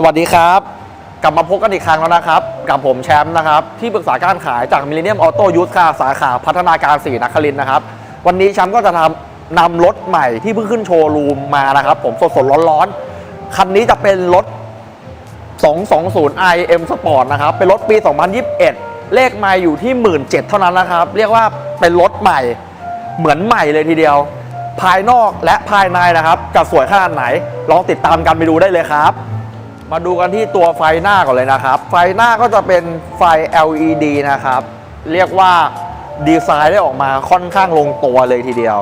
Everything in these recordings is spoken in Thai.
สวัสดีครับ กลับมาพบกันอีกครั้งแล้วนะครับ กับผมแชมป์นะครับ ที่ปรึกษาการขายจากมิลเลนเนียมออโต้ยูสค่ะสาขาพัฒนาการสีนครินทร์นะครับ วันนี้แชมป์ก็จะทำนำรถใหม่ที่เพิ่งขึ้นโชว์รูมมานะครับ ผมสดๆร้อนๆ คันนี้จะเป็นรถ 220 IM Sport นะครับ เป็นรถปี 2021 เลขไมล์อยู่ที่ 17,000เท่านั้นนะครับ เรียกว่าเป็นรถใหม่เหมือนใหม่เลยทีเดียว ภายนอกและภายในนะครับจะสวยขนาดไหน ลองติดตามกันไปดูได้เลยครับ มาดูกันที่ตัวไฟหน้าก่อนเลยนะครับ ไฟหน้าก็จะเป็นไฟ LED นะครับ เรียกว่าดีไซน์ได้ออกมาค่อนข้างลงตัวเลยทีเดียว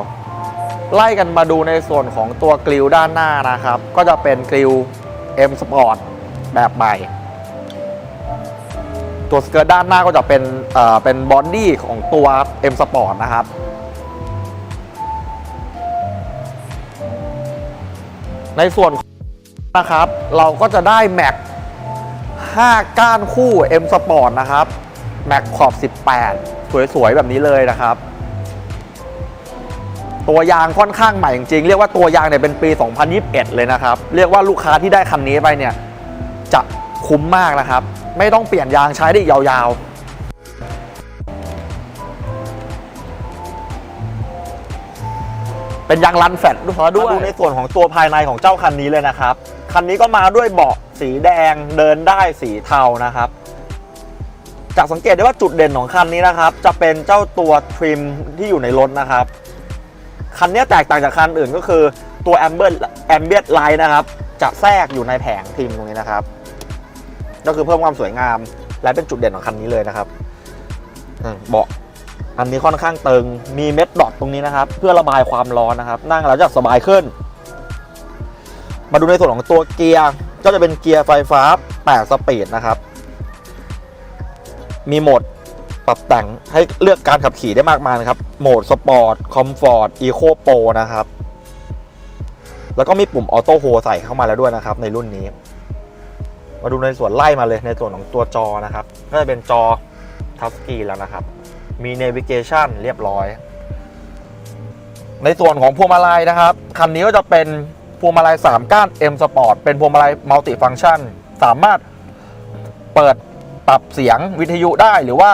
ไล่กันมาดูในส่วนของตัวกริลด้านหน้านะครับ ก็จะเป็นกริล M Sport แบบใหม่ ตัวสเกิร์ตด้านหน้าก็จะเป็นเอ่อเป็นบอดี้ของตัว M Sport นะครับในส่วน นะครับ เราก็จะได้แม็ก5ก้านคู่ M Sport นะครับแม็กขอบ 18 สวยๆ แบบนี้เลยนะครับ ตัวยางค่อนข้างใหม่จริงๆ เรียกว่าตัวยางเนี่ยเป็นปี 2021 เลยนะครับ เรียกว่าลูกค้าที่ได้คันนี้ไปเนี่ย จะคุ้มมากนะครับ ไม่ต้องเปลี่ยนยางใช้ได้อีกยาวๆเป็นยางรันแฟตด้วยด้วยดูในส่วนของตัวภายในของเจ้าคันนี้เลยนะครับ คันนี้ก็มาด้วยเบาะสีแดงเดินได้สีเทานะครับ จากสังเกตได้ว่าจุดเด่นของคันนี้นะครับ จะเป็นเจ้าตัวทริมที่อยู่ในรถนะครับ คันนี้แตกต่างจากคันอื่นก็คือตัวแอมเบ r ร์แอมเบียไลท์นะครับ จะแทรกอยู่ในแผงทริมตรงนี้นะครับ ก็คือเพิ่มความสวยงาม และเป็นจุดเด่นของคันนี้เลยนะครับเบาะอันนี้ค่อนข้างตึง มีเม็ดดอทตรงนี้นะครับ เพื่อระบายความร้อนนะครับ นั่งแล้วจะสบายขึ้น มาดูในส่วนของตัวเกียร์ก็จะเป็นเกียร์ไฟฟ้า 8 สปีดนะครับ มีโหมดปรับแต่งให้เลือกการขับขี่ได้มากมายนะครับ โหมดสปอร์ต คอมฟอร์ต อีโคโปรนะครับ แล้วก็มีปุ่มออโต้โฮใส่เข้ามาแล้วด้วยนะครับ ในรุ่นนี้ มาดูในส่วนไล่มาเลยในส่วนของตัวจอนะครับ ก็จะเป็นจอทัชสกรีนแล้วนะครับ มี Navigation เรียบร้อย ในส่วนของพวงมาลัยนะครับ คันนี้ก็จะเป็น พวงมาลัย 3 ก้าน M Sport เป็นพวงมาลัยมัลติฟัง c t ชัน สามารถเปิดปรับเสียงวิทยุได้หรือว่า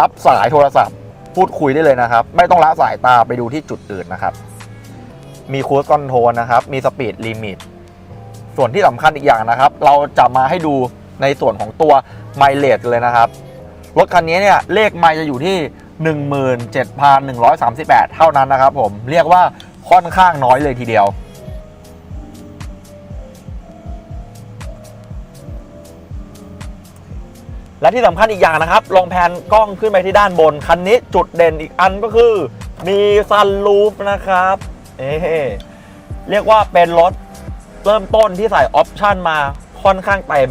รับสายโทรศัพท์ พูดคุยได้เลยนะครับ ไม่ต้องละสายตาไปดูที่จุดอื่นนะครับ มีคู e คอนโทรลนะครับ มีสปีดลิมิตส่วนที่สำคัญอีกอย่างนะครับ เราจะมาให้ดูในส่วนของตัวไมเลสเลยนะครับ รถคันนี้เนี่ยเลขไมล์จะอยู่ที่ 17,138 เท่านั้นนะครับผมเรียกว่าค่อนข้างน้อยเลยทีเดียว และที่สำคัญอีกอย่างนะครับ ลองแพนกล้องขึ้นไปที่ด้านบน คันนี้จุดเด่นอีกอันก็คือ มีซันรูฟนะครับ เอ๊ะเรียกว่าเป็นรถเริ่มต้นที่ใส่ออปชันมาค่อนข้างเต็ม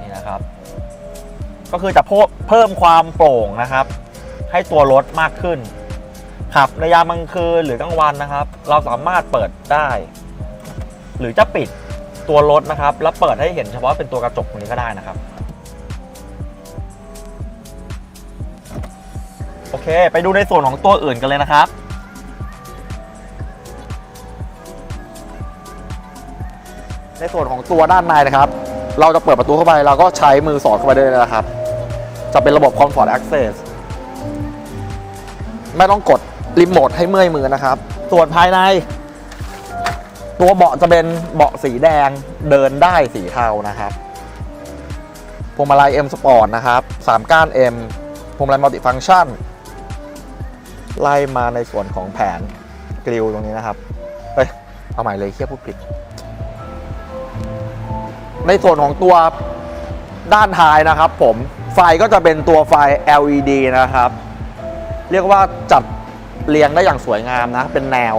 นี่นะครับ ก็คือจะเพิ่มความโปร่งนะครับ ให้ตัวรถมากขึ้น ขับในยามกลางคืนหรือกลางวันนะครับ เราสามารถเปิดได้ หรือจะปิดตัวรถนะครับ แล้วเปิดให้เห็นเฉพาะเป็นตัวกระจกตรงนี้ก็ได้นะครับ โอเค ไปดูในส่วนของตัวอื่นกันเลยนะครับในส่วนของตัวด้านในนะครับ เราจะเปิดประตูเข้าไป เราก็ใช้มือสอดเข้าไปได้เลยนะครับ จะเป็นระบบ Comfort Access ไม่ต้องกด รีโมทให้เมื่อยมือนะครับ ส่วนภายใน ตัวเบาะจะเป็นเบาะสีแดงเดินได้สีเทานะครับพวงมาลัย M Sport นะครับ3ก้าน M พวงมาลัยมัลติฟัง c t ชันไล่มาในส่วนของแผนกริลตรงนี้นะครับเฮ้ยเอาใหม่เลยเคียพูดผิด ในส่วนของตัวด้านท้ายนะครับผมไฟก็จะเป็นตัวไฟ LED นะครับ เรียกว่าจัด เรียงได้อย่างสวยงามนะ เป็นแนว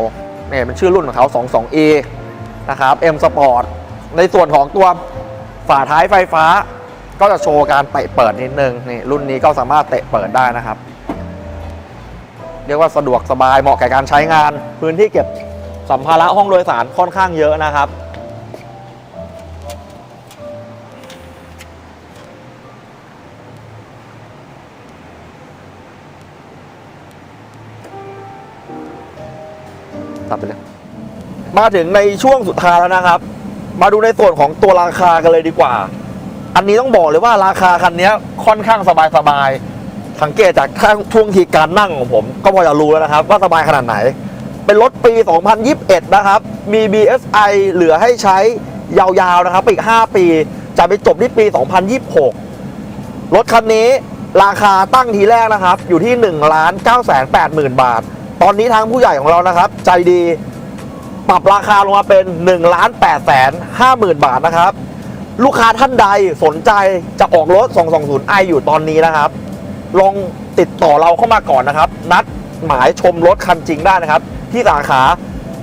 เนี่ยเป็นชื่อรุ่นของเขา 22E นะครับ M Sport ในส่วนของตัวฝาท้ายไฟฟ้า ก็จะโชว์การเตะเปิดนิดนึงนี่รุ่นนี้ก็สามารถเตะเปิดได้นะครับ เรียกว่าสะดวกสบายเหมาะแก่การใช้งาน พื้นที่เก็บสัมภาระห้องโดยสารค่อนข้างเยอะนะครับ ตัดไปเลยมาถึงในช่วงสุดท้ายแล้วนะครับ มาดูในส่วนของตัวราคากันเลยดีกว่า อันนี้ต้องบอกเลยว่าราคาคันนี้ค่อนข้างสบายๆสังเกตจากท่ช่วงทีการนั่งของผม ก็พอจะรู้แล้วนะครับ ว่าสบายขนาดไหน เป็นรถปี 2021 นะครับ มี BSI เหลือให้ใช้ยาวๆนะครับอีก 5 ปี จะไปจบที่ปี 2026 รถคันนี้ราคาตั้งทีแรกนะครับ อยู่ที่1ล้าน9แสน8หมื่นบาท ตอนนี้ทางผู้ใหญ่ของเรานะครับ ใจดีปรับราคาลงมาเป็น1ล้าน8แสน5หมื่นบาทนะครับ ลูกค้าท่านใดสนใจจะออกรถ 220i อยู่ตอนนี้นะครับ ลองติดต่อเราเข้ามาก่อนนะครับ นัดหมายชมรถคันจริงได้นะครับ ที่สาขา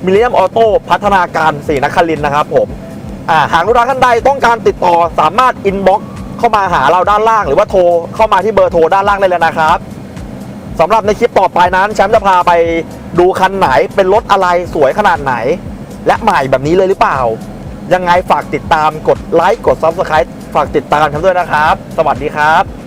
มิเลียมออโต้พัฒนาการศรีนครินนะครับผมหากลูกค้าท่านใดต้องการติดต่อสามารถอินบ็อกเข้ามาหาเราด้านล่าง หรือว่าโทรเข้ามาที่เบอร์โทรด้านล่างได้เลยนะครับ สำหรับในคลิปต่อไปนั้นแชมป์จะพาไปดูคันไหนเป็นรถอะไรสวยขนาดไหน และใหม่แบบนี้เลยหรือเปล่า ยังไงฝากติดตามกดไลค์กด Subscribe ฝากติดตามแชมป์ด้วยนะครับ สวัสดีครับ